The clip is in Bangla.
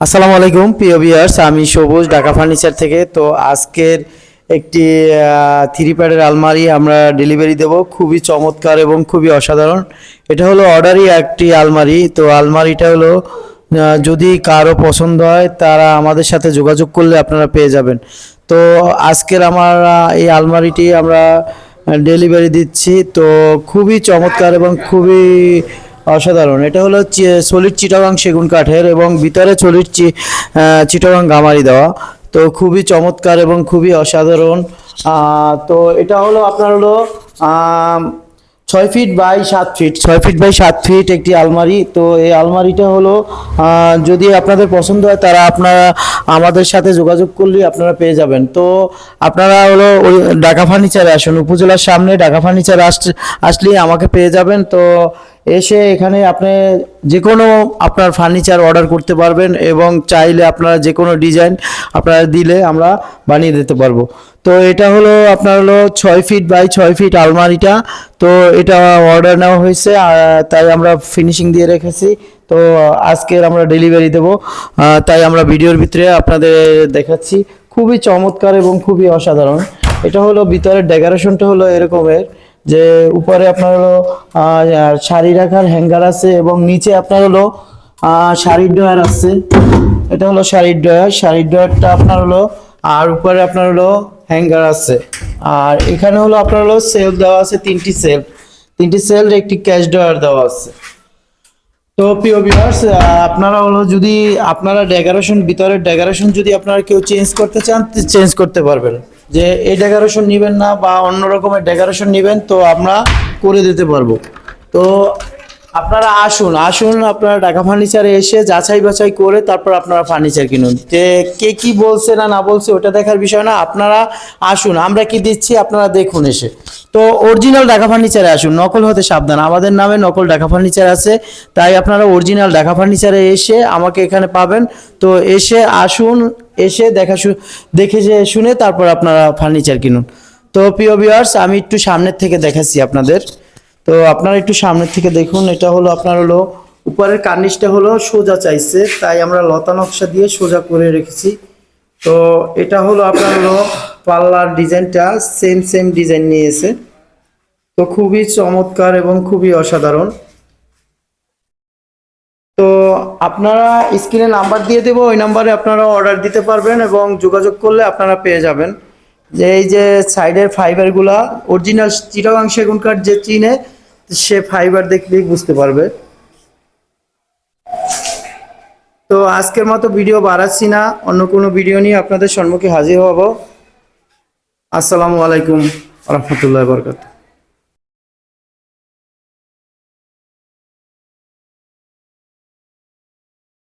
আসসালামু আলাইকুম, প্রিয় ভিউয়ার্স আমি সবুজ, ঢাকা ফার্নিচার থেকে। তো আজকের একটি থ্রি প্যাডের আলমারি আমরা ডেলিভারি দেব। খুবই চমৎকার এবং খুবই অসাধারণ। এটা হলো অর্ডারই একটি আলমারি। তো আলমারিটা হলো যদি কারও পছন্দ হয়, তারা আমাদের সাথে যোগাযোগ করলে আপনারা পেয়ে যাবেন। তো আজকের আমার এই আলমারিটি আমরা ডেলিভারি দিচ্ছি। তো খুবই চমৎকার এবং খুবই অসাধারণ। এটা হলো সলিড চিটাগাং সেগুন কাঠের এবং ভিতরে সলিড চিটাগাং গামারি দেওয়া। তো খুবই চমৎকার এবং খুবই অসাধারণ। তো এটা হলো, আপনার হলো ছয় ফিট বাই সাত ফিট ছয় ফিট বাই সাত ফিট একটি আলমারি। তো এই আলমারিটা হলো যদি আপনাদের পছন্দ হয়, তারা আপনারা আমাদের সাথে যোগাযোগ করলে আপনারা পেয়ে যাবেন। তো আপনারা হলো ওই ঢাকা ফার্নিচারে আসুন। উপজেলার সামনে ঢাকা ফার্নিচার আস, আসলে আমাকে পেয়ে যাবেন। তো এসে এখানে আপনি যে কোনো আপনার ফার্নিচার অর্ডার করতে পারবেন এবং চাইলে আপনারা যে কোনো ডিজাইন আপনারা দিলে আমরা বানিয়ে দিতে পারব। তো এটা হলো আপনার হলো ছয় ফিট বাই ছয় ফিট আলমারিটা। তো এটা অর্ডার নেওয়া হয়েছে তাই আমরা ফিনিশিং দিয়ে রেখেছি। তো আজকের আমরা ডেলিভারি দেবো। তাই আমরা ভিডিওর ভিতরে আপনাদের দেখাচ্ছি। খুবই চমৎকার এবং খুবই অসাধারণ। এটা হলো ভিতরের ডেকোরেশনটা হলো এরকমের, যে উপরে আপনার হলো শাড়ি রাখার হ্যাঙ্গার আছে এবং নিচে আপনার হলো শাড়ির ড্রয়ার আছে। এটা হলো শাড়ির ড্রয়ার। শাড়ির ড্রয়ারটা আপনার হলো, আর উপরে আপনার হলো হ্যাঙ্গার আছে। আর এখানে হলো আপনার হলো সেল দেওয়া আছে তিনটি সেল। তিনটি সেল একটি ক্যাশ ড্রয়ার দেওয়া আছে। তো প্রিয় ভিউয়ার্স আপনারা হলো যদি আপনারা ডেকোরেশন ভিতরের ডেকোরেশন যদি আপনারা কেউ চেঞ্জ করতে চান চেঞ্জ করতে পারবেন। যে এই ডেকোরেশন নেবেন না বা অন্য রকমের ডেকোরেশন নেবেন, তো আমরা করে দিতে পারব। তো আপনারা আসুন আসুন, আপনারা ঢাকা ফার্নিচারে এসে যাচাই বাছাই করে তারপর আপনারা ফার্নিচার কিনুন। যে কে কি বলছে না না বলছে, ওটা দেখার বিষয় না, আপনারা আসুন, আমরা কি দিচ্ছি আপনারা দেখুন এসে। তো অরিজিনাল ঢাকা ফার্নিচারে আসুন, নকল হতে সাবধান, আমাদের নামে নকল ঢাকা ফার্নিচার আছে, তাই আপনারা অরিজিনাল ঢাকা ফার্নিচারে এসে আমাকে এখানে পাবেন। তো এসে আসুন, এসে দেখা দেখে যে শুনে তারপর আপনারা ফার্নিচার কিনুন। তো প্রিয় ভিউয়ার্স আমি একটু সামনের থেকে দেখাচ্ছি আপনাদের। তো আপনারা একটু সামনের থেকে দেখুন, এটা হলো আপনার হলো, উপরের কার্নিশটা হলো সোজা চাইছে, তাই আমরা লতা নকশা দিয়ে সোজা করে রেখেছি। তো এটা হলো আপনার হলো পাল্লার ডিজাইনটা সেম সেম ডিজাইন নিয়েছে। তো খুবই চমৎকার এবং খুবই অসাধারণ। তো আপনারা স্ক্রিনে নাম্বার দিয়ে দেবো, ওই নাম্বারে আপনারা অর্ডার দিতে পারবেন এবং যোগাযোগ করলে আপনারা পেয়ে যাবেন। যে এই যে সাইডের ফাইবারগুলা অরিজিনাল চিটাগাং সেগুন কাঠ যে চিনে সে ফাইবার দেখলেই বুঝতে পারবে। তো আজকের মতো ভিডিও বাড়াচ্ছি না, অন্য কোনো ভিডিও নিয়ে আপনাদের সম্মুখে হাজির হব। আসসালামু আলাইকুম রহমতুল্লাহ বরকাত।